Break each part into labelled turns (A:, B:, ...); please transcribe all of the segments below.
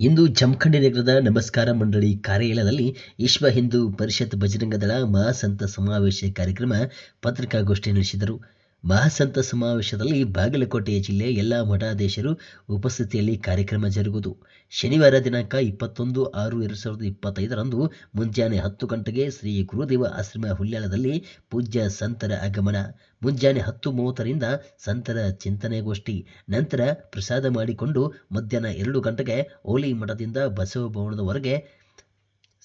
A: ಇಂದು ಜಮಖಂಡಿ ನಗರದ ನಮಸ್ಕಾರ ಮಂಡಳಿ ಕಾರ್ಯಾಲಯದಲ್ಲಿ ವಿಶ್ವ ಹಿಂದೂ ಪರಿಷತ್ ಬಜರಂಗದಳ ಮಹಾಸಂತ ಸಮಾವೇಶ ಕಾರ್ಯಕ್ರಮ ಪತ್ರಿಕಾಗೋಷ್ಠಿ ನಡೆಸಿದರು. ಮಹಾಸಂತ ಸಮಾವೇಶದಲ್ಲಿ ಬಾಗಲಕೋಟೆಯ ಜಿಲ್ಲೆ ಎಲ್ಲ ಮಠಾಧೀಶರು ಉಪಸ್ಥಿತಿಯಲ್ಲಿ ಕಾರ್ಯಕ್ರಮ ಜರುಗುವುದು. ಶನಿವಾರ ದಿನಾಂಕ ಇಪ್ಪತ್ತೊಂದು ಆರು ಎರಡು ಸಾವಿರದ ಇಪ್ಪತ್ತೈದರಂದು ಮುಂಜಾನೆ ಹತ್ತು ಗಂಟೆಗೆ ಶ್ರೀ ಗುರುದೇವ ಆಶ್ರಮ ಹುಲ್ಯಾಳದಲ್ಲಿ ಪೂಜ್ಯ ಸಂತರ ಆಗಮನ. ಮುಂಜಾನೆ ಹತ್ತು ಮೂವತ್ತರಿಂದ ಸಂತರ ಚಿಂತನೆಗೋಷ್ಠಿ. ನಂತರ ಪ್ರಸಾದ ಮಾಡಿಕೊಂಡು ಮಧ್ಯಾಹ್ನ ಎರಡು ಗಂಟೆಗೆ ಓಲಿ ಮಠದಿಂದ ಬಸವ ಭವನದವರೆಗೆ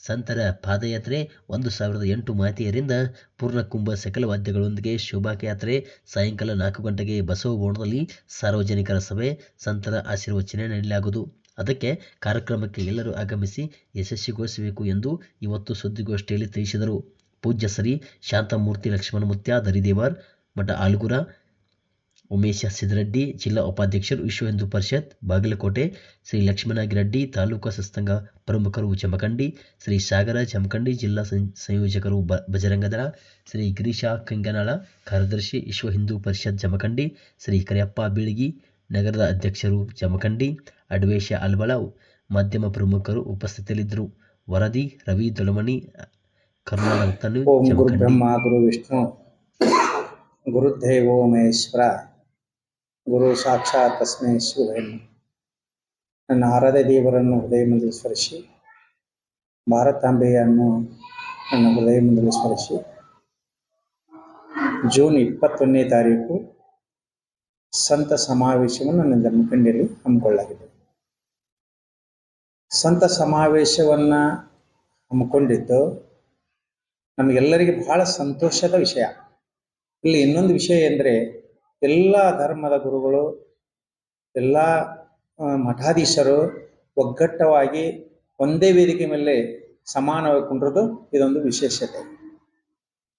A: ಸಂತರ ಪಾದಯಾತ್ರೆ ಒಂದು ಸಾವಿರದ ಎಂಟು ಮಾತೆಯರಿಂದ ಪೂರ್ಣಕುಂಭ ಸಕಲ ವಾದ್ಯಗಳೊಂದಿಗೆ ಶೋಭಾಯಾತ್ರೆ ಸಾಯಂಕಾಲ ನಾಲ್ಕು ಗಂಟೆಗೆ ಬಸವ ಭವನದಲ್ಲಿ ಸಾರ್ವಜನಿಕರ ಸಭೆ, ಸಂತರ ಆಶೀರ್ವಚನೆ ನೀಡಲಾಗುವುದು. ಅದಕ್ಕೆ ಕಾರ್ಯಕ್ರಮಕ್ಕೆ ಎಲ್ಲರೂ ಆಗಮಿಸಿ ಯಶಸ್ವಿಗೊಳಿಸಬೇಕು ಎಂದು ಇವತ್ತು ಸುದ್ದಿಗೋಷ್ಠಿಯಲ್ಲಿ ತಿಳಿಸಿದರು. ಪೂಜ್ಯ ಶ್ರೀ ಶಾಂತಮೂರ್ತಿ ಮುತ್ಯಾ ದರಿದೇವರ್, ಮಠ ಆಲ್ಗುರ ಉಮೇಶ ಸಿದ್ದರೆಡ್ಡಿ ಜಿಲ್ಲಾ ಉಪಾಧ್ಯಕ್ಷರು ವಿಶ್ವ ಹಿಂದೂ ಪರಿಷತ್ ಬಾಗಲಕೋಟೆ ಶ್ರೀ ಲಕ್ಷ್ಮಣಗಿರೆಡ್ಡಿ ತಾಲೂಕು ಸಸ್ತಂಗ ಪ್ರಮುಖರು ಜಮಖಂಡಿ ಶ್ರೀ ಸಾಗರ ಜಮಖಂಡಿ ಜಿಲ್ಲಾ ಸಂಯೋಜಕರು ಬ ಬಜರಂಗದಳ ಶ್ರೀ ಗಿರೀಶ ಕಂಗನಾಳ ಕಾರ್ಯದರ್ಶಿ ವಿಶ್ವ ಹಿಂದೂ ಪರಿಷತ್ ಜಮಖಂಡಿ ಶ್ರೀ ಕರಿಯಪ್ಪ ಬೀಳಗಿ ನಗರದ ಅಧ್ಯಕ್ಷರು ಜಮಖಂಡಿ ಅಡ್ವೇಶ ಅಲ್ಬಳ ಮಾಧ್ಯಮ ಪ್ರಮುಖರು ಉಪಸ್ಥಿತರಿದ್ದರು. ವರದಿ ರವಿ ದೊಳಮಣಿ
B: ಕರ್ನಾಟಕ ಗುರು ಬ್ರಹ್ಮ ಗುರು ವಿಷ್ಣು ಗುರುದೇವೋ ಮಹೇಶ್ವರ. ಗುರು ಸಾಕ್ಷಾತ್ ತಸ್ಮೈ ಶಿವೇ ನನ್ನ ಆರಾಧ್ಯ ದೇವರನ್ನು ಹೃದಯ ಮಂದಿರ ಸ್ಮರಿಸಿ, ಭಾರತಾಂಬೆಯನ್ನು ನನ್ನ ಹೃದಯದಲ್ಲಿ ಸ್ಮರಿಸಿ, ಜೂನ್ ಇಪ್ಪತ್ತೊಂದನೇ ತಾರೀಕು ಸಂತ ಸಮಾವೇಶವನ್ನು ನನ್ನ ಜಮಖಂಡಿಯಲ್ಲಿ ಹಮ್ಮಿಕೊಳ್ಳಲಾಗಿದೆ. ಸಂತ ಸಮಾವೇಶವನ್ನ ಹಮ್ಮಿಕೊಂಡಿದ್ದು ನಮಗೆಲ್ಲರಿಗೆ ಬಹಳ ಸಂತೋಷದ ವಿಷಯ. ಇಲ್ಲಿ ಇನ್ನೊಂದು ವಿಷಯ ಎಂದರೆ ಎಲ್ಲ ಧರ್ಮದ ಗುರುಗಳು, ಎಲ್ಲ ಮಠಾಧೀಶರು ಒಗ್ಗಟ್ಟವಾಗಿ ಒಂದೇ ವೇದಿಕೆ ಮೇಲೆ ಸಮಾನವಾಗಿ ಕುಂಡ್ರದು ಇದೊಂದು ವಿಶೇಷತೆ.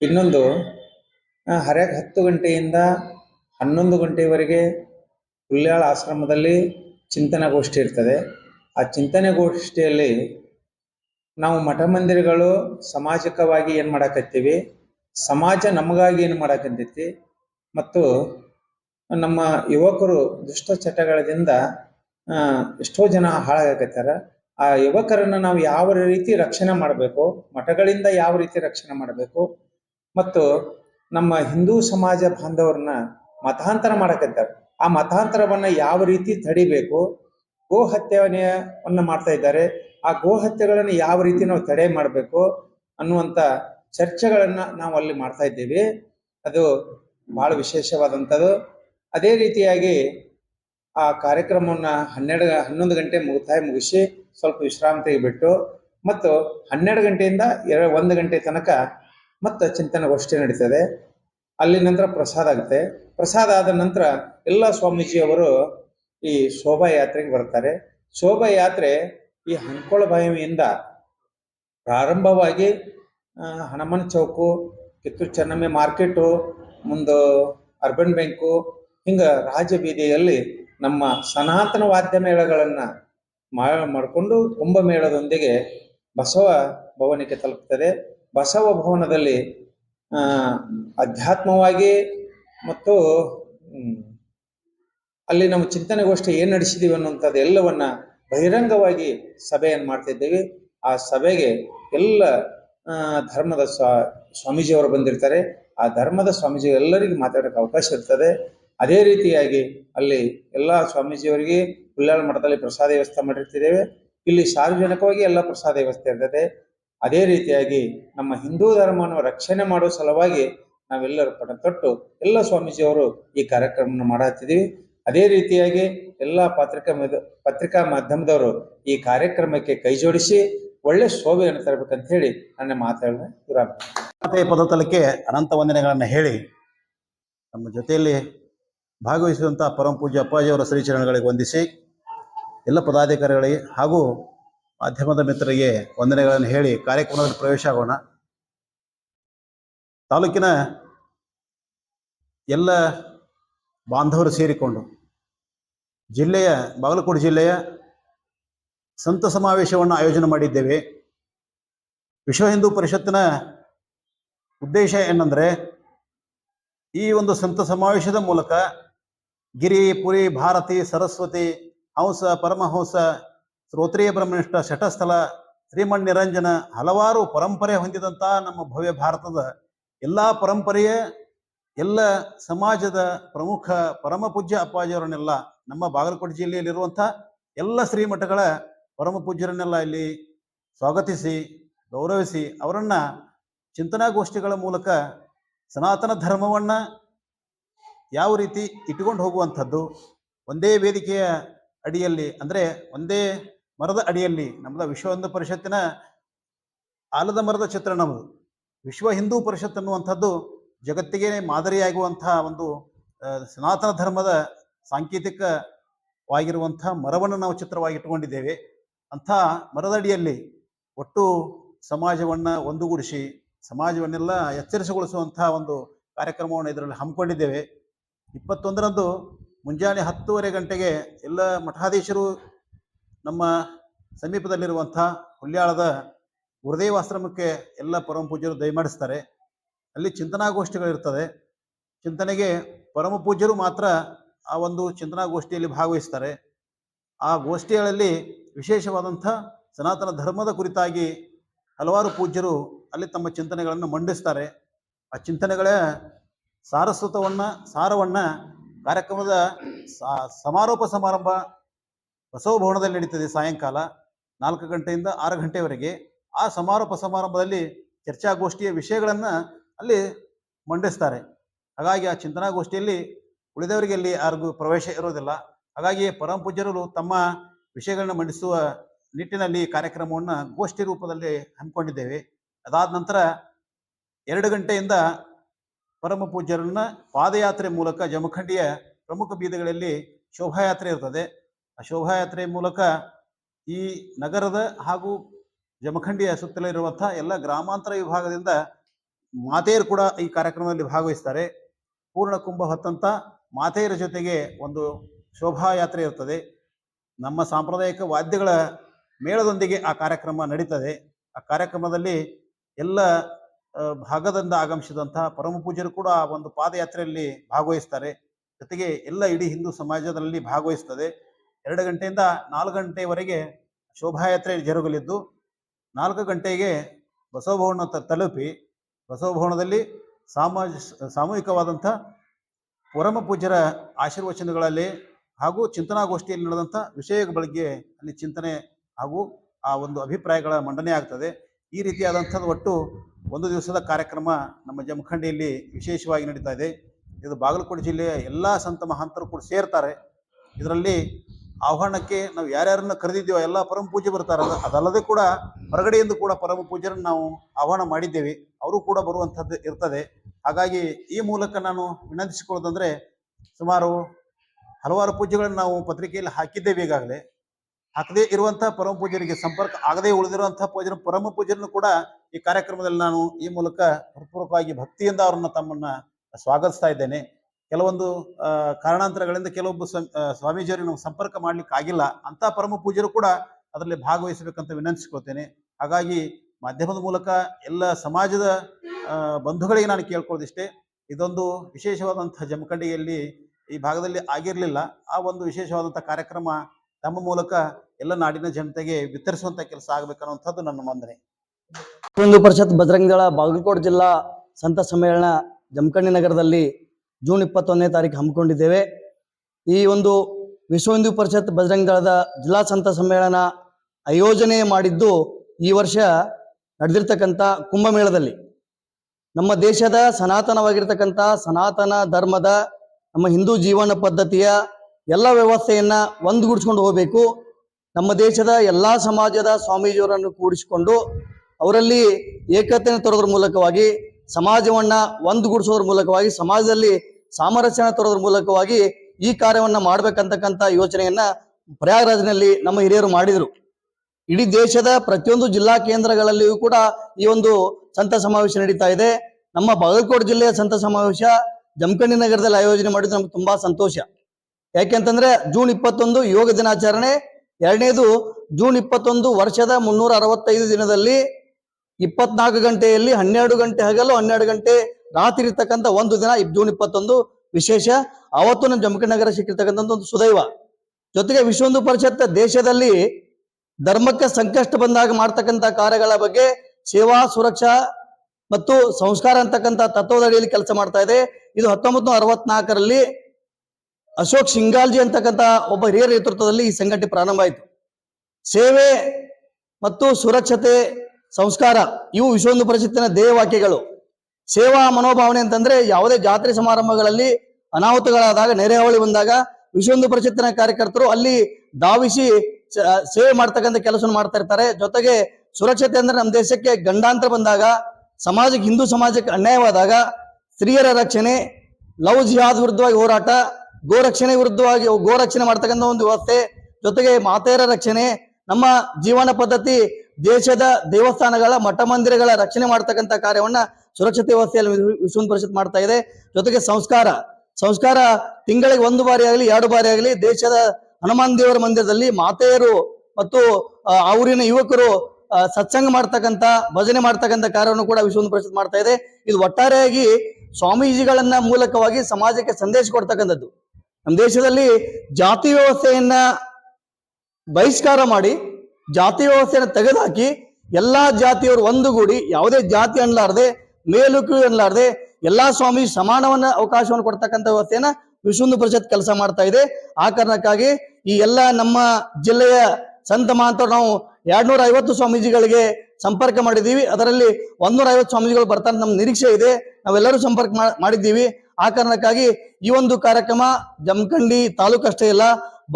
B: ಇನ್ನೊಂದು ಹರ್ಯಾಗ ಹತ್ತು ಗಂಟೆಯಿಂದ ಹನ್ನೊಂದು ಗಂಟೆವರೆಗೆ ಹುಲ್ಯಾಳ ಆಶ್ರಮದಲ್ಲಿ ಚಿಂತನಗೋಷ್ಠಿ ಇರ್ತದೆ. ಆ ಚಿಂತನೆಗೋಷ್ಠಿಯಲ್ಲಿ ನಾವು ಮಠ ಮಂದಿರಗಳು ಸಾಮಾಜಿಕವಾಗಿ ಏನು ಮಾಡಕತ್ತೀವಿ? ಸಮಾಜ ನಮಗಾಗಿ ಏನು ಮಾಡಾಕಂತೈತಿ ಮತ್ತು ನಮ್ಮ ಯುವಕರು ದುಷ್ಟ ಚಟಗಳಿಂದ ಎಷ್ಟೋ ಜನ ಹಾಳಾಗಕತ್ತಾರ. ಆ ಯುವಕರನ್ನ ನಾವು ಯಾವ ರೀತಿ ರಕ್ಷಣೆ ಮಾಡಬೇಕು, ಮಠಗಳಿಂದ ಯಾವ ರೀತಿ ರಕ್ಷಣೆ ಮಾಡಬೇಕು, ಮತ್ತು ನಮ್ಮ ಹಿಂದೂ ಸಮಾಜ ಬಾಂಧವರನ್ನ ಮತಾಂತರ ಮಾಡಕತ್ತಾರೆ. ಆ ಮತಾಂತರವನ್ನ ಯಾವ ರೀತಿ ತಡಿಬೇಕು, ಗೋ ಹತ್ಯೆಯನ್ನ ಮಾಡ್ತಾ ಇದ್ದಾರೆ. ಆ ಗೋ ಹತ್ಯೆಗಳನ್ನು ಯಾವ ರೀತಿ ನಾವು ತಡೆ ಮಾಡಬೇಕು ಅನ್ನುವಂತ ಚರ್ಚೆಗಳನ್ನ ನಾವು ಅಲ್ಲಿ ಮಾಡ್ತಾ ಇದ್ದೀವಿ. ಅದು ಬಹಳ ವಿಶೇಷವಾದಂಥದ್ದು. ಅದೇ ರೀತಿಯಾಗಿ ಆ ಕಾರ್ಯಕ್ರಮವನ್ನು ಹನ್ನೆರಡು ಹನ್ನೊಂದು ಗಂಟೆ ಮುಗಿತಾಯ ಮುಗಿಸಿ ಸ್ವಲ್ಪ ವಿಶ್ರಾಂತಿ ತೆಗೆಬಿಟ್ಟು ಮತ್ತು ಹನ್ನೆರಡು ಗಂಟೆಯಿಂದ ಎರ ಒಂದು ಗಂಟೆ ತನಕ ಮತ್ತೆ ಚಿಂತನಗೋಷ್ಠಿ ನಡೀತದೆ. ಅಲ್ಲಿ ನಂತರ ಪ್ರಸಾದ ಆಗುತ್ತೆ. ಪ್ರಸಾದ ಆದ ನಂತರ ಎಲ್ಲ ಸ್ವಾಮೀಜಿಯವರು ಈ ಶೋಭಾಯಾತ್ರೆಗೆ ಬರ್ತಾರೆ ಶೋಭಾಯಾತ್ರೆ ಈ ಹಂಕೋಳ ಬಾವಿಯಿಂದ ಪ್ರಾರಂಭವಾಗಿ ಹನುಮನ್ ಚೌಕು, ಕಿತ್ತೂರು ಚೆನ್ನಮ್ಮ ಮಾರ್ಕೆಟು, ಮುಂದೆ ಅರ್ಬನ್ ಬ್ಯಾಂಕು ಹಿಂಗ ರಾಜಬೀದಿಯಲ್ಲಿ ನಮ್ಮ ಸನಾತನ ವಾದ್ಯ ಮೇಳಗಳನ್ನು ಮಾಡಿಕೊಂಡು ಕುಂಭಮೇಳದೊಂದಿಗೆ ಬಸವ ಭವನಕ್ಕೆ ತಲುಪ್ತದೆ. ಬಸವ ಭವನದಲ್ಲಿ ಅಧ್ಯಾತ್ಮವಾಗಿ ಮತ್ತು ಅಲ್ಲಿ ನಮ್ಮ ಚಿಂತನೆಗೋಷ್ಠಿ ಏನು ನಡೆಸಿದ್ದೀವಿ ಅನ್ನುವಂಥದ್ದು ಎಲ್ಲವನ್ನ ಬಹಿರಂಗವಾಗಿ ಸಭೆಯನ್ನು ಮಾಡ್ತಾ ಇದ್ದೇವೆ ಆ ಸಭೆಗೆ ಎಲ್ಲ ಧರ್ಮದ ಸ್ವಾ, ಸ್ವಾಮೀಜಿಯವರು ಬಂದಿರ್ತಾರೆ. ಆ ಧರ್ಮದ ಸ್ವಾಮೀಜಿ ಎಲ್ಲರಿಗೂ ಮಾತಾಡೋಕ್ಕೆ ಅವಕಾಶ ಇರ್ತದೆ. ಅದೇ ರೀತಿಯಾಗಿ ಅಲ್ಲಿ ಎಲ್ಲ ಸ್ವಾಮೀಜಿಯವರಿಗೆ ಹುಲ್ಲಾಳ ಮಠದಲ್ಲಿ ಪ್ರಸಾದ ವ್ಯವಸ್ಥೆ ಮಾಡಿರ್ತಿದ್ದೇವೆ. ಇಲ್ಲಿ ಸಾರ್ವಜನಿಕವಾಗಿ ಎಲ್ಲ ಪ್ರಸಾದ ವ್ಯವಸ್ಥೆ ಇರ್ತದೆ. ಅದೇ ರೀತಿಯಾಗಿ ನಮ್ಮ ಹಿಂದೂ ಧರ್ಮವನ್ನು ರಕ್ಷಣೆ ಮಾಡೋ ಸಲುವಾಗಿ ನಾವೆಲ್ಲರೂ ಪಣ ತೊಟ್ಟು ಎಲ್ಲ ಸ್ವಾಮೀಜಿಯವರು ಈ ಕಾರ್ಯಕ್ರಮವನ್ನು ಮಾಡತ್ತಿದ್ದೀವಿ ಅದೇ ರೀತಿಯಾಗಿ ಎಲ್ಲ ಪತ್ರಿಕಾ ಪತ್ರಿಕಾ ಮಾಧ್ಯಮದವರು ಈ ಕಾರ್ಯಕ್ರಮಕ್ಕೆ ಕೈ ಜೋಡಿಸಿ ಒಳ್ಳೆ ಶೋಭೆಯನ್ನು ತರಬೇಕಂತ ಹೇಳಿ ನನ್ನ ಮಾತಾಡೋಣ ವಿರಾಮ
C: ಪದ ಪದತಲಕ್ಕೆ ಅನಂತ ವಂದನೆಗಳನ್ನು ಹೇಳಿ ನಮ್ಮ ಜೊತೆಯಲ್ಲಿ ಭಾಗವಹಿಸಿದಂಥ ಪರಮ ಪೂಜ್ಯ ಅಪ್ಪಾಜಿಯವರ ಶ್ರೀಚರಣಗಳಿಗೆ ವಂದಿಸಿ, ಎಲ್ಲ ಪದಾಧಿಕಾರಿಗಳಿಗೆ ಹಾಗೂ ಮಾಧ್ಯಮದ ಮಿತ್ರರಿಗೆ ವಂದನೆಗಳನ್ನು ಹೇಳಿ ಕಾರ್ಯಕ್ರಮದಲ್ಲಿ ಪ್ರವೇಶ ಆಗೋಣ. ತಾಲೂಕಿನ ಎಲ್ಲ ಬಾಂಧವರು ಸೇರಿಕೊಂಡು ಜಿಲ್ಲೆಯ, ಬಾಗಲಕೋಟೆ ಜಿಲ್ಲೆಯ ಸಂತ ಸಮಾವೇಶವನ್ನು ಆಯೋಜನೆ ಮಾಡಿದ್ದೇವೆ. ವಿಶ್ವ ಹಿಂದೂ ಪರಿಷತ್ತಿನ ಉದ್ದೇಶ ಏನಂದರೆ ಈ ಒಂದು ಸಂತ ಸಮಾವೇಶದ ಮೂಲಕ ಗಿರಿ, ಪುರಿ, ಭಾರತಿ, ಸರಸ್ವತಿ, ಹಂಸ, ಪರಮಹಂಸ, ಶ್ರೋತ್ರಿಯ ಬ್ರಹ್ಮನಿಷ್ಠ ಶಟಸ್ಥಲ ಶ್ರೀಮಣ್ ನಿರಂಜನ ಹಲವಾರು ಪರಂಪರೆ ಹೊಂದಿದಂಥ ನಮ್ಮ ಭವ್ಯ ಭಾರತದ ಎಲ್ಲ ಪರಂಪರೆಯ ಎಲ್ಲ ಸಮಾಜದ ಪ್ರಮುಖ ಪರಮ ಪೂಜ್ಯ ಅಪ್ಪಾಜಿಯವರನ್ನೆಲ್ಲ ನಮ್ಮ ಬಾಗಲಕೋಟೆ ಜಿಲ್ಲೆಯಲ್ಲಿರುವಂಥ ಎಲ್ಲ ಶ್ರೀಮಠಗಳ ಪರಮ ಪೂಜ್ಯರನ್ನೆಲ್ಲ ಇಲ್ಲಿ ಸ್ವಾಗತಿಸಿ, ಗೌರವಿಸಿ ಅವರನ್ನು ಚಿಂತನಾಗೋಷ್ಠಿಗಳ ಮೂಲಕ ಸನಾತನ ಧರ್ಮವನ್ನ ಯಾವ ರೀತಿ ಇಟ್ಕೊಂಡು ಹೋಗುವಂಥದ್ದು? ಒಂದೇ ವೇದಿಕೆಯ ಅಡಿಯಲ್ಲಿ, ಅಂದರೆ ಒಂದೇ ಮರದ ಅಡಿಯಲ್ಲಿ ನಮ್ಮದು ವಿಶ್ವ ಹಿಂದೂ ಪರಿಷತ್ತಿನ ಆಲದ ಮರದ ಚಿತ್ರ ನಮ್ಮದು ವಿಶ್ವ ಹಿಂದೂ ಪರಿಷತ್ ಅನ್ನುವಂಥದ್ದು ಜಗತ್ತಿಗೆ ಮಾದರಿಯಾಗುವಂಥ ಒಂದು ಸನಾತನ ಧರ್ಮದ ಸಾಂಕೇತಿಕವಾಗಿರುವಂಥ ಮರವನ್ನು ನಾವು ಚಿತ್ರವಾಗಿ ಇಟ್ಟುಕೊಂಡಿದ್ದೇವೆ. ಅಂಥ ಮರದಡಿಯಲ್ಲಿ ಒಟ್ಟು ಸಮಾಜವನ್ನು ಒಂದುಗೂಡಿಸಿ, ಸಮಾಜವನ್ನೆಲ್ಲ ಎಚ್ಚರಿಸಿಗೊಳಿಸುವಂಥ ಒಂದು ಕಾರ್ಯಕ್ರಮವನ್ನು ಇದರಲ್ಲಿ ಹಮ್ಮಿಕೊಂಡಿದ್ದೇವೆ. ಇಪ್ಪತ್ತೊಂದರಂದು ಮುಂಜಾನೆ ಹತ್ತುವರೆ ಗಂಟೆಗೆ ಎಲ್ಲ ಮಠಾಧೀಶರು ನಮ್ಮ ಸಮೀಪದಲ್ಲಿರುವಂಥ ಹುಲ್ಯಾಳದ ಗುರುದೇವಾಶ್ರಮಕ್ಕೆ ಎಲ್ಲ ಪರಮ ಪೂಜ್ಯರು ದಯಮಾಡಿಸ್ತಾರೆ ಅಲ್ಲಿ ಚಿಂತನಾಗೋಷ್ಠಿಗಳಿರ್ತದೆ. ಚಿಂತನೆಗೆ ಪರಮ ಪೂಜ್ಯರು ಮಾತ್ರ ಆ ಒಂದು ಚಿಂತನಾಗೋಷ್ಠಿಯಲ್ಲಿ ಭಾಗವಹಿಸ್ತಾರೆ. ಆ ಗೋಷ್ಠಿಗಳಲ್ಲಿ ವಿಶೇಷವಾದಂಥ ಸನಾತನ ಧರ್ಮದ ಕುರಿತಾಗಿ ಹಲವಾರು ಪೂಜ್ಯರು ಅಲ್ಲಿ ತಮ್ಮ ಚಿಂತನೆಗಳನ್ನು ಮಂಡಿಸ್ತಾರೆ. ಆ ಚಿಂತನೆಗಳ ಸಾರಸ್ವತವನ್ನು ಸಾರವನ್ನು ಕಾರ್ಯಕ್ರಮದ ಸಮಾರೋಪ ಸಮಾರಂಭ ಬಸವ ಭವನದಲ್ಲಿ ನಡೀತದೆ ಸಾಯಂಕಾಲ ನಾಲ್ಕು ಗಂಟೆಯಿಂದ ಆರು ಗಂಟೆವರೆಗೆ. ಆ ಸಮಾರೋಪ ಸಮಾರಂಭದಲ್ಲಿ ಚರ್ಚಾಗೋಷ್ಠಿಯ ವಿಷಯಗಳನ್ನು ಅಲ್ಲಿ ಮಂಡಿಸ್ತಾರೆ. ಹಾಗಾಗಿ ಆ ಚಿಂತನಾಗೋಷ್ಠಿಯಲ್ಲಿ ಉಳಿದವರಿಗೆ ಅಲ್ಲಿ ಯಾರಿಗೂ ಪ್ರವೇಶ ಇರೋದಿಲ್ಲ ಹಾಗಾಗಿ ಪರಮ ಪೂಜ್ಯರು ತಮ್ಮ ವಿಷಯಗಳನ್ನು ಮಂಡಿಸುವ ನಿಟ್ಟಿನಲ್ಲಿ ಕಾರ್ಯಕ್ರಮವನ್ನು ಗೋಷ್ಠಿ ರೂಪದಲ್ಲಿ ಹಮ್ಮಿಕೊಂಡಿದ್ದೇವೆ. ಅದಾದ ನಂತರ ಎರಡು ಗಂಟೆಯಿಂದ ಪರಮ ಪೂಜ್ಯರನ್ನ ಪಾದಯಾತ್ರೆ ಮೂಲಕ ಜಮಖಂಡಿಯ ಪ್ರಮುಖ ಬೀದಿಗಳಲ್ಲಿ ಶೋಭಾಯಾತ್ರೆ ಇರ್ತದೆ. ಆ ಶೋಭಾಯಾತ್ರೆ ಮೂಲಕ ಈ ನಗರದ ಹಾಗೂ ಜಮಖಂಡಿಯ ಸುತ್ತಲೂ ಇರುವಂಥ ಎಲ್ಲ ಗ್ರಾಮಾಂತರ ವಿಭಾಗದಿಂದ ಮಾತೆಯರು ಕೂಡ ಈ ಕಾರ್ಯಕ್ರಮದಲ್ಲಿ ಭಾಗವಹಿಸ್ತಾರೆ. ಪೂರ್ಣ ಕುಂಭ ಹೊತ್ತಂತ ಮಾತೆಯರ ಜೊತೆಗೆ ಒಂದು ಶೋಭಾಯಾತ್ರೆ ಇರ್ತದೆ. ನಮ್ಮ ಸಾಂಪ್ರದಾಯಿಕ ವಾದ್ಯಗಳ ಮೇಳದೊಂದಿಗೆ ಆ ಕಾರ್ಯಕ್ರಮ ನಡೀತದೆ. ಆ ಕಾರ್ಯಕ್ರಮದಲ್ಲಿ ಎಲ್ಲ ಭಾಗದಿಂದ ಆಗಮಿಸಿದಂತಹ ಪರಮ ಪೂಜ್ಯರು ಕೂಡ ಆ ಒಂದು ಪಾದಯಾತ್ರೆಯಲ್ಲಿ ಭಾಗವಹಿಸ್ತಾರೆ. ಜೊತೆಗೆ ಎಲ್ಲ ಇಡೀ ಹಿಂದೂ ಸಮಾಜದಲ್ಲಿ ಭಾಗವಹಿಸ್ತದೆ. ಎರಡು ಗಂಟೆಯಿಂದ ನಾಲ್ಕು ಗಂಟೆವರೆಗೆ ಶೋಭಾಯಾತ್ರೆ ಜರುಗಲಿದ್ದು, ನಾಲ್ಕು ಗಂಟೆಗೆ ಬಸವಭವನ ತಲುಪಿ ಬಸವಭವನದಲ್ಲಿ ಸಾಮಾಜ, ಸಾಮೂಹಿಕವಾದಂಥ ಪರಮ ಪೂಜ್ಯರ ಆಶೀರ್ವಚನಗಳಲ್ಲಿ ಹಾಗೂ ಚಿಂತನಾಗೋಷ್ಠಿಯಲ್ಲಿ ನಡೆದಂಥ ವಿಷಯಗಳ ಬಗ್ಗೆ ಅಲ್ಲಿ ಚಿಂತನೆ ಹಾಗೂ ಆ ಒಂದು ಅಭಿಪ್ರಾಯಗಳ ಮಂಡನೆ ಆಗ್ತದೆ. ಈ ರೀತಿಯಾದಂಥದ್ದು ಒಟ್ಟು ಒಂದು ದಿವಸದ ಕಾರ್ಯಕ್ರಮ ನಮ್ಮ ಜಮಖಂಡಿಯಲ್ಲಿ ವಿಶೇಷವಾಗಿ ನಡೀತಾ ಇದೆ. ಇದು ಬಾಗಲಕೋಟೆ ಜಿಲ್ಲೆಯ ಎಲ್ಲ ಸಂತ ಮಹಾಂತರು ಕೂಡ ಸೇರ್ತಾರೆ. ಇದರಲ್ಲಿ ಆಹ್ವಾನಕ್ಕೆ ನಾವು ಯಾರ್ಯಾರನ್ನು ಕರೆದಿದ್ದೀವೋ ಎಲ್ಲ ಪರಮ ಪೂಜೆ ಬರ್ತಾರೆ. ಅದಲ್ಲದೆ ಕೂಡ ಹೊರಗಡೆಯಿಂದ ಕೂಡ ಪರಮ ಪೂಜೆಯನ್ನು ನಾವು ಆಹ್ವಾನ ಮಾಡಿದ್ದೇವೆ. ಅವರು ಕೂಡ ಬರುವಂಥದ್ದು ಇರ್ತದೆ. ಹಾಗಾಗಿ ಈ ಮೂಲಕ ನಾನು ವಿನಂತಿಸಿಕೊಳ್ಳೋದಂದರೆ ಸುಮಾರು ಹಲವಾರು ಪೂಜೆಗಳನ್ನು ನಾವು ಪತ್ರಿಕೆಯಲ್ಲಿ ಹಾಕಿದ್ದೇವೆ ಈಗಾಗಲೇ. ಹಾಕದೇ ಇರುವಂತಹ ಪರಮ ಪೂಜನಿಗೆ ಸಂಪರ್ಕ ಆಗದೇ ಉಳಿದಿರುವಂತಹ ಪೂಜನ ಪರಮ ಪೂಜನ ಕೂಡ ಈ ಕಾರ್ಯಕ್ರಮದಲ್ಲಿ ನಾನು ಈ ಮೂಲಕ ಹೃತ್ಪೂರ್ವಕವಾಗಿ ಭಕ್ತಿಯಿಂದ ಅವರನ್ನ ತಮ್ಮನ್ನ ಸ್ವಾಗತಿಸ್ತಾ ಇದ್ದೇನೆ. ಕೆಲವೊಂದು ಕಾರಣಾಂತರಗಳಿಂದ ಕೆಲವೊಬ್ಬ ಸ್ವಾಮೀಜಿಯವರು ನಾವು ಸಂಪರ್ಕ ಮಾಡ್ಲಿಕ್ಕೆ ಆಗಿಲ್ಲ. ಅಂತ ಪರಮ ಪೂಜರು ಕೂಡ ಅದರಲ್ಲಿ ಭಾಗವಹಿಸಬೇಕಂತ ವಿನಂತಿಸ್ಕೊಳ್ತೇನೆ. ಹಾಗಾಗಿ ಮಾಧ್ಯಮದ ಮೂಲಕ ಎಲ್ಲ ಸಮಾಜದ ಬಂಧುಗಳಿಗೆ ನಾನು ಕೇಳ್ಕೊಳ್ಳೋದಿಷ್ಟೇ. ಇದೊಂದು ವಿಶೇಷವಾದಂತಹ ಜಮಖಂಡಿಯಲ್ಲಿ ಈ ಭಾಗದಲ್ಲಿ ಆಗಿರಲಿಲ್ಲ. ಆ ಒಂದು ವಿಶೇಷವಾದಂಥ ಕಾರ್ಯಕ್ರಮ ತಮ್ಮ ಮೂಲಕ ಎಲ್ಲ ನಾಡಿನ ಜನತೆಗೆ ವಿತರಿಸುವಂತ ಕೆಲಸ ಆಗ್ಬೇಕನ್ನುವಂಥದ್ದು ನನ್ನ ವಂದನೆ
D: ಹಿಂದೂ ಪರಿಷತ್ ಬಜರಂಗ ದಳ ಬಾಗಲಕೋಟೆ ಜಿಲ್ಲಾ ಸಂತ ಸಮ್ಮೇಳನ ಜಮಖಂಡಿ ನಗರದಲ್ಲಿ ಜೂನ್ ಇಪ್ಪತ್ತೊಂದನೇ ತಾರೀಕು ಹಮ್ಮಿಕೊಂಡಿದ್ದೇವೆ. ಈ ಒಂದು ವಿಶ್ವ ಹಿಂದೂ ಪರಿಷತ್ ಬಜರಂಗ ದಳದ ಜಿಲ್ಲಾ ಸಂತ ಸಮ್ಮೇಳನ ಆಯೋಜನೆ ಮಾಡಿದ್ದು ಈ ವರ್ಷ ನಡೆದಿರ್ತಕ್ಕಂಥ ಕುಂಭಮೇಳದಲ್ಲಿ. ನಮ್ಮ ದೇಶದ ಸನಾತನವಾಗಿರ್ತಕ್ಕಂಥ ಸನಾತನ ಧರ್ಮದ ನಮ್ಮ ಹಿಂದೂ ಜೀವನ ಪದ್ಧತಿಯ ಎಲ್ಲ ವ್ಯವಸ್ಥೆಯನ್ನ ಒಂದುಗೂಡಿಸ್ಕೊಂಡು ಹೋಗಬೇಕು. ನಮ್ಮ ದೇಶದ ಎಲ್ಲಾ ಸಮಾಜದ ಸ್ವಾಮೀಜಿಯವರನ್ನು ಕೂಡಿಸಿಕೊಂಡು ಅವರಲ್ಲಿ ಏಕತೆಯನ್ನು ತರೋದ್ರ ಮೂಲಕವಾಗಿ, ಸಮಾಜವನ್ನ ಒಂದುಗೂಡಿಸೋದ್ರ ಮೂಲಕವಾಗಿ, ಸಮಾಜದಲ್ಲಿ ಸಾಮರಸ್ಯನ ತರೋದ್ರ ಮೂಲಕವಾಗಿ ಈ ಕಾರ್ಯವನ್ನ ಮಾಡ್ಬೇಕಂತಕ್ಕಂಥ ಯೋಚನೆಯನ್ನ ಪ್ರಯಾಗರಾಜ್ನಲ್ಲಿ ನಮ್ಮ ಹಿರಿಯರು ಮಾಡಿದರು. ಇಡೀ ದೇಶದ ಪ್ರತಿಯೊಂದು ಜಿಲ್ಲಾ ಕೇಂದ್ರಗಳಲ್ಲಿಯೂ ಕೂಡ ಈ ಒಂದು ಸಂತ ಸಮಾವೇಶ ನಡೀತಾ ಇದೆ. ನಮ್ಮ ಬಾಗಲಕೋಟೆ ಜಿಲ್ಲೆಯ ಸಂತ ಸಮಾವೇಶ ಜಮಖಂಡಿ ನಗರದಲ್ಲಿ ಆಯೋಜನೆ ಮಾಡಿದ್ರೆ ನಮ್ಗೆ ತುಂಬಾ ಸಂತೋಷ. ಯಾಕೆಂತಂದ್ರೆ ಜೂನ್ ಇಪ್ಪತ್ತೊಂದು ಯೋಗ ದಿನಾಚರಣೆ, ಎರಡನೇದು ಜೂನ್ ಇಪ್ಪತ್ತೊಂದು ವರ್ಷದ ಮುನ್ನೂರ ಅರವತ್ತೈದು ದಿನದಲ್ಲಿ ಇಪ್ಪತ್ನಾಲ್ಕು ಗಂಟೆಯಲ್ಲಿ ಹನ್ನೆರಡು ಗಂಟೆ ಹಗಲು, ಹನ್ನೆರಡು ಗಂಟೆ ರಾತ್ರಿ ಇರ್ತಕ್ಕಂಥ ಒಂದು ದಿನ ಜೂನ್ ಇಪ್ಪತ್ತೊಂದು ವಿಶೇಷ. ಅವತ್ತು ನಮ್ಮ ನಗರ ಸಿಕ್ಕಿರ್ತಕ್ಕಂಥ ಒಂದು ಸುದೈವ. ಜೊತೆಗೆ ವಿಶ್ವ ಹಿಂದೂ ಪರಿಷತ್ ದೇಶದಲ್ಲಿ ಧರ್ಮಕ್ಕೆ ಸಂಕಷ್ಟ ಬಂದಾಗ ಮಾಡ್ತಕ್ಕಂಥ ಕಾರ್ಯಗಳ ಬಗ್ಗೆ ಸೇವಾ, ಸುರಕ್ಷಾ ಮತ್ತು ಸಂಸ್ಕಾರ ಅಂತಕ್ಕಂಥ ತತ್ವದಡಿಯಲ್ಲಿ ಕೆಲಸ ಮಾಡ್ತಾ ಇದೆ. ಇದು ಹತ್ತೊಂಬತ್ತು ನೂರ ಅರವತ್ನಾಲ್ಕರಲ್ಲಿ ಅಶೋಕ್ ಸಿಂಗಾಲ್ಜಿ ಅಂತಕ್ಕಂಥ ಒಬ್ಬ ಹಿರಿಯ ನೇತೃತ್ವದಲ್ಲಿ ಈ ಸಂಘಟನೆ ಪ್ರಾರಂಭ ಆಯಿತು. ಸೇವೆ ಮತ್ತು ಸುರಕ್ಷತೆ, ಸಂಸ್ಕಾರ ಇವು ವಿಶ್ವೊಂದು ಪರಿಷತ್ತಿನ ಧ್ಯೇಯವಾಕ್ಯಗಳು ಸೇವಾ ಮನೋಭಾವನೆ ಅಂತಂದ್ರೆ ಯಾವುದೇ ಜಾತ್ರೆ ಸಮಾರಂಭಗಳಲ್ಲಿ ಅನಾಹುತಗಳಾದಾಗ, ನೆರೆಹಾವಳಿ ಬಂದಾಗ ವಿಶ್ವೊಂದು ಪರಿಷತ್ತಿನ ಕಾರ್ಯಕರ್ತರು ಅಲ್ಲಿ ಧಾವಿಸಿ ಸೇವೆ ಮಾಡ್ತಕ್ಕಂಥ ಕೆಲಸ ಮಾಡ್ತಾ ಇರ್ತಾರೆ. ಜೊತೆಗೆ ಸುರಕ್ಷತೆ ಅಂದ್ರೆ ನಮ್ಮ ದೇಶಕ್ಕೆ ಗಂಡಾಂತರ ಬಂದಾಗ, ಸಮಾಜಕ್ಕೆ ಹಿಂದೂ ಸಮಾಜಕ್ಕೆ ಅನ್ಯಾಯವಾದಾಗ, ಸ್ತ್ರೀಯರ ರಕ್ಷಣೆ, ಲವ್ ಜಿಹಾದ್ ವಿರುದ್ಧವಾಗಿ ಹೋರಾಟ ಗೋರಕ್ಷಣೆ ವಿರುದ್ಧವಾಗಿ ಗೋರಕ್ಷಣೆ ಮಾಡ್ತಕ್ಕಂಥ ಒಂದು ವ್ಯವಸ್ಥೆ. ಜೊತೆಗೆ ಮಾತೆಯರ ರಕ್ಷಣೆ ನಮ್ಮ ಜೀವನ ಪದ್ಧತಿ ದೇಶದ ದೇವಸ್ಥಾನಗಳ ಮಠ ಮಂದಿರಗಳ ರಕ್ಷಣೆ ಮಾಡ್ತಕ್ಕಂಥ ಕಾರ್ಯವನ್ನ ಸುರಕ್ಷತೆ ವ್ಯವಸ್ಥೆಯಲ್ಲಿ ವಿಶ್ವ ಪರಿಷತ್ ಮಾಡ್ತಾ ಇದೆ. ಜೊತೆಗೆ ಸಂಸ್ಕಾರ. ಸಂಸ್ಕಾರ ತಿಂಗಳಿಗೆ ಒಂದು ಬಾರಿ ಆಗಲಿ ಎರಡು ಬಾರಿ ಆಗಲಿ ದೇಶದ ಹನುಮಾನ್ ದೇವರ ಮಂದಿರದಲ್ಲಿ ಮಾತೆಯರು ಮತ್ತು ಆ, ಊರಿನ ಯುವಕರು ಸತ್ಸಂಗ ಮಾಡ್ತಕ್ಕಂಥ ಭಜನೆ ಮಾಡ್ತಕ್ಕಂಥ ಕಾರ್ಯವನ್ನು ಕೂಡ ವಿಶ್ವ ಪರಿಷತ್ ಮಾಡ್ತಾ ಇದೆ. ಇದು ಒಟ್ಟಾರೆಯಾಗಿ ಸ್ವಾಮೀಜಿಗಳನ್ನ ಮೂಲಕವಾಗಿ ಸಮಾಜಕ್ಕೆ ಸಂದೇಶ ಕೊಡ್ತಕ್ಕಂಥದ್ದು. ನಮ್ಮ ದೇಶದಲ್ಲಿ ಜಾತಿ ವ್ಯವಸ್ಥೆಯನ್ನ ಬಹಿಷ್ಕಾರ ಮಾಡಿ, ಜಾತಿ ವ್ಯವಸ್ಥೆಯನ್ನು ತೆಗೆದುಹಾಕಿ ಎಲ್ಲಾ ಜಾತಿಯವರು ಒಂದುಗೂಡಿ, ಯಾವುದೇ ಜಾತಿ ಅನ್ನಲಾರದೆ ಮೇಲು ಕೀಳು ಎಲ್ಲ ಎಲ್ಲಾ ಸ್ವಾಮಿ ಸಮಾನವನ್ನ ಅವಕಾಶವನ್ನು ಕೊಡ್ತಕ್ಕಂಥ ವ್ಯವಸ್ಥೆಯನ್ನ ವಿಶ್ವ ಹಿಂದೂ ಪರಿಷತ್ ಕೆಲಸ ಮಾಡ್ತಾ ಇದೆ. ಆ ಕಾರಣಕ್ಕಾಗಿ ಈ ಎಲ್ಲ ನಮ್ಮ ಜಿಲ್ಲೆಯ ಸಂತ ಮಹಾಂತರು ನಾವು ಎರಡ್ನೂರ ಐವತ್ತು ಸ್ವಾಮೀಜಿಗಳಿಗೆ ಸಂಪರ್ಕ ಮಾಡಿದ್ದೀವಿ. ಅದರಲ್ಲಿ ಒಂದೂರ ಐವತ್ತು ಸ್ವಾಮೀಜಿಗಳು ಬರ್ತಾರೆ ನಮ್ಮ ನಿರೀಕ್ಷೆ ಇದೆ. ನಾವೆಲ್ಲರೂ ಸಂಪರ್ಕ ಮಾಡಿದ್ದೀವಿ. ಆ ಕಾರಣಕ್ಕಾಗಿ ಈ ಒಂದು ಕಾರ್ಯಕ್ರಮ ಜಮಖಂಡಿ ತಾಲೂಕು ಅಷ್ಟೇ ಇಲ್ಲ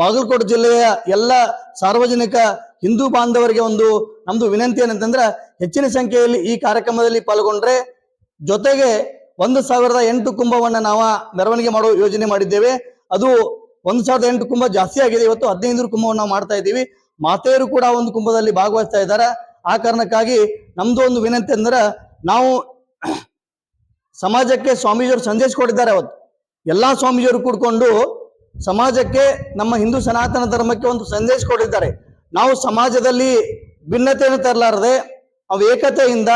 D: ಬಾಗಲಕೋಟೆ ಜಿಲ್ಲೆಯ ಎಲ್ಲ ಸಾರ್ವಜನಿಕ ಹಿಂದೂ ಬಾಂಧವರಿಗೆ ಒಂದು ನಮ್ದು ವಿನಂತಿ ಏನಂತಂದ್ರೆ ಹೆಚ್ಚಿನ ಸಂಖ್ಯೆಯಲ್ಲಿ ಈ ಕಾರ್ಯಕ್ರಮದಲ್ಲಿ ಪಾಲ್ಗೊಂಡ್ರೆ ಜೊತೆಗೆ ಒಂದು ಸಾವಿರದ ಎಂಟು ಕುಂಭವನ್ನ ನಾವು ಮೆರವಣಿಗೆ ಮಾಡುವ ಯೋಜನೆ ಮಾಡಿದ್ದೇವೆ. ಅದು ಒಂದು ಸಾವಿರದ ಎಂಟು ಕುಂಭ ಜಾಸ್ತಿ ಆಗಿದೆ. ಇವತ್ತು ಹದಿನೈದು ಕುಂಭವನ್ನು ನಾವು ಮಾಡ್ತಾ ಇದ್ದೀವಿ. ಮಾತೆಯರು ಕೂಡ ಒಂದು ಕುಂಭದಲ್ಲಿ ಭಾಗವಹಿಸ್ತಾ ಇದ್ದಾರೆ. ಆ ಕಾರಣಕ್ಕಾಗಿ ನಮ್ದು ಒಂದು ವಿನಂತಿ ಅಂದ್ರೆ ನಾವು ಸಮಾಜಕ್ಕೆ ಸ್ವಾಮೀಜಿಯವರು ಸಂದೇಶ ಕೊಟ್ಟಿದ್ದಾರೆ ಅವತ್ತು. ಎಲ್ಲ ಸ್ವಾಮೀಜಿಯವರು ಕೂಡ್ಕೊಂಡು ಸಮಾಜಕ್ಕೆ ನಮ್ಮ ಹಿಂದೂ ಸನಾತನ ಧರ್ಮಕ್ಕೆ ಒಂದು ಸಂದೇಶ ಕೊಟ್ಟಿದ್ದಾರೆ. ನಾವು ಸಮಾಜದಲ್ಲಿ ಭಿನ್ನತೆಯನ್ನು ತರಲಾರದೆ ಅವು ಏಕತೆಯಿಂದ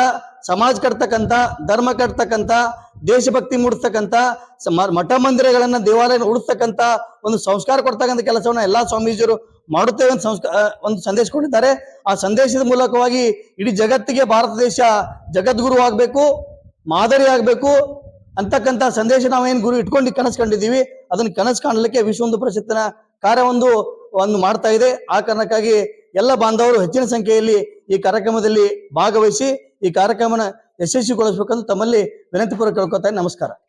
D: ಸಮಾಜ ಕಟ್ತಕ್ಕಂಥ, ಧರ್ಮ ಕಟ್ತಕ್ಕಂಥ, ದೇಶಭಕ್ತಿ ಮೂಡಿಸ್ತಕ್ಕಂಥ ಮಠ ಮಂದಿರಗಳನ್ನ ದೇವಾಲಯ ಉಳಿಸ್ತಕ್ಕಂಥ ಒಂದು ಸಂಸ್ಕಾರ ಕೊಡ್ತಕ್ಕಂಥ ಕೆಲಸವನ್ನ ಎಲ್ಲಾ ಸ್ವಾಮೀಜಿಯವರು ಮಾಡುತ್ತೇವೆ ಅಂತ ಒಂದು ಸಂದೇಶ ಕೊಟ್ಟಿದ್ದಾರೆ. ಆ ಸಂದೇಶದ ಮೂಲಕವಾಗಿ ಇಡೀ ಜಗತ್ತಿಗೆ ಭಾರತ ದೇಶ ಜಗದ್ಗುರು ಆಗ್ಬೇಕು. ಮಾದರಿ ಆಗಬೇಕು ಅಂತಕ್ಕಂಥ ಸಂದೇಶ ನಾವೇನು ಗುರು ಇಟ್ಕೊಂಡು ಕನಸು ಕಂಡಿದ್ದೀವಿ ಅದನ್ನ ಕನಸು ಕಾಣಲಿಕ್ಕೆ ವಿಶ್ವ ಒಂದು ಪರಿಷತ್ತಿನ ಕಾರ್ಯವೊಂದು, ಒಂದು ಮಾಡ್ತಾ ಇದೆ. ಆ ಕಾರಣಕ್ಕಾಗಿ ಎಲ್ಲ ಬಾಂಧವರು ಹೆಚ್ಚಿನ ಸಂಖ್ಯೆಯಲ್ಲಿ ಈ ಕಾರ್ಯಕ್ರಮದಲ್ಲಿ ಭಾಗವಹಿಸಿ ಈ ಕಾರ್ಯಕ್ರಮನ ಯಶಸ್ವಿಗೊಳಿಸಬೇಕಂತ ತಮ್ಮಲ್ಲಿ ವಿನಂತಿಪೂರ್ವಕ ಕೇಳ್ಕೊತಾರೆ ನಮಸ್ಕಾರ.